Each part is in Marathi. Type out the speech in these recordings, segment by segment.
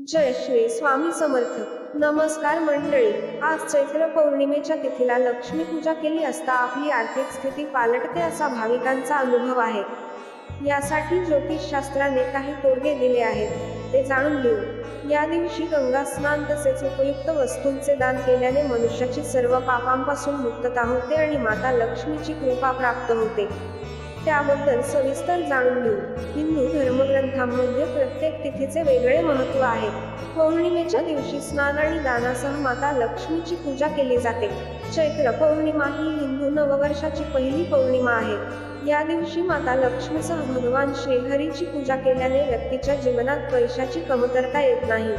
जय श्री स्वामी समर्थ. नमस्कार मंडळी. आज चैत्र पौर्णिमेच्या तिथीला लक्ष्मी पूजा केली असता आपली आर्थिक स्थिती पालटते असा भाविकांचा अनुभव आहे. यासाठी ज्योतिषशास्त्राने काही तोडगे दिले आहेत. ते जाणून घेऊ. या दिवशी गंगा स्नान तसेच उपयुक्त वस्तूंचे दान केल्याने मनुष्याची सर्व पापांपासून मुक्तता होते आणि माता लक्ष्मीची कृपा प्राप्त होते. त्याबद्दल सविस्तर जाणून घेऊ. हिंदू धर्मग्रंथांमध्ये प्रत्येक तिथीचे वेगळे महत्त्व आहे. पौर्णिमेच्या दिवशी स्नान आणि दानासह माता लक्ष्मीची पूजा केली जाते. चैत्र पौर्णिमा ही हिंदू नववर्षाची पहिली पौर्णिमा आहे. या दिवशी माता लक्ष्मीसह भगवान श्रीहरीची पूजा केल्याने व्यक्तीच्या जीवनात पैशाची कमतरता येत नाही.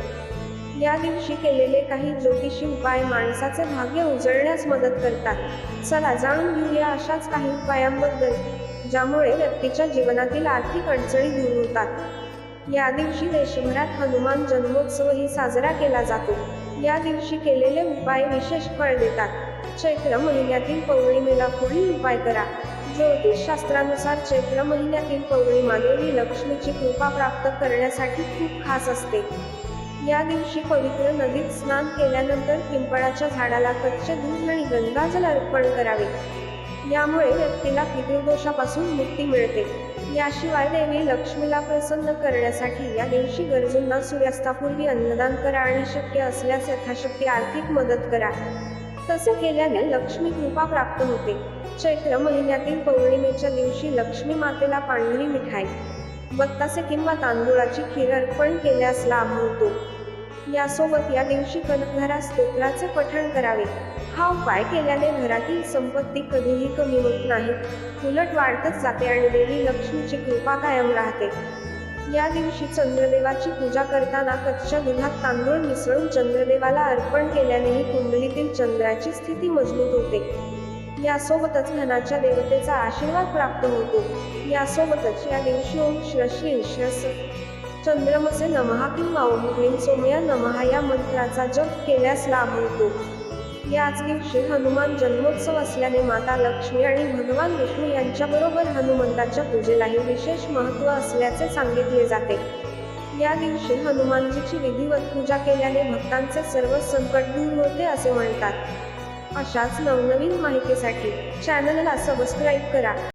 या दिवशी केलेले काही ज्योतिषी उपाय माणसाचे भाग्य उजळण्यास मदत करतात. चला जाणून घेऊया अशाच काही उपायांबद्दल. ज्यामुळे व्यक्तीच्या जीवनातील आर्थिक अडचणी दूर होतात. या दिवशी देशभरात हनुमान जन्मोत्सवही साजरा केला जातो. या दिवशी केलेले उपाय विशेष फळ देतात. चैत्र महिन्यातील पौर्णिमेला पुढील उपाय करा. ज्योतिषशास्त्रानुसार चैत्र महिन्यातील पौर्णिमा देवी लक्ष्मीची कृपा प्राप्त करण्यासाठी खूप खास असते. या दिवशी पवित्र नदीत स्नान केल्यानंतर पिंपळाच्या झाडाला कच्चे दूध आणि गंगाजल अर्पण करावे. यामुळे व्यक्तीला पितृदोषापासून मुक्ती मिळते. याशिवाय देवी लक्ष्मीला प्रसन्न करण्यासाठी या दिवशी गरजूंना सूर्यास्तापूर्वी अन्नदान करा आणि शक्य असल्यास यथाशक्ती आर्थिक मदत करा. तसे केल्याने लक्ष्मी कृपा प्राप्त होते. चैत्र महिन्यातील पौर्णिमेच्या दिवशी लक्ष्मी मातेला पांढरी मिठाई बत्तासे किंवा तांदूळाची खीर अर्पण केल्यास लाभ होतो. यासोबत या दिवशी कनकधारा स्तोत्राचे पठण करावे. हा उपाय केल्याने घरातील संपत्ती कधीही कमी होत नाही. उलट वाढतच जाते आणि देवी लक्ष्मीची कृपा कायम राहते. या दिवशी चंद्रदेवाची पूजा करताना कच्च्या दुधात तांदूळ मिसळून चंद्रदेवाला अर्पण केल्यानेही कुंडलीतील चंद्राची स्थिती मजबूत होते. यासोबतच धनाच्या देवतेचा आशीर्वाद प्राप्त होतो. यासोबतच या दिवशी ओम श्र श्रस चंद्रमसे नमहा किंवा ओम ह्रीं नमहा या मंत्राचा जप केल्यास लाभ होतो. याच दिवशी हनुमान जन्मोत्सव असल्याने माता लक्ष्मी आणि भगवान विष्णू यांच्याबरोबर हनुमंताच्या पूजेलाही विशेष महत्त्व असल्याचे सांगितले जाते. या दिवशी हनुमानजीची विधिवत पूजा केल्याने भक्तांचे सर्व संकट दूर होते असे म्हणतात. अशाच नवनवीन माहितीसाठी चॅनलला सबस्क्राईब करा.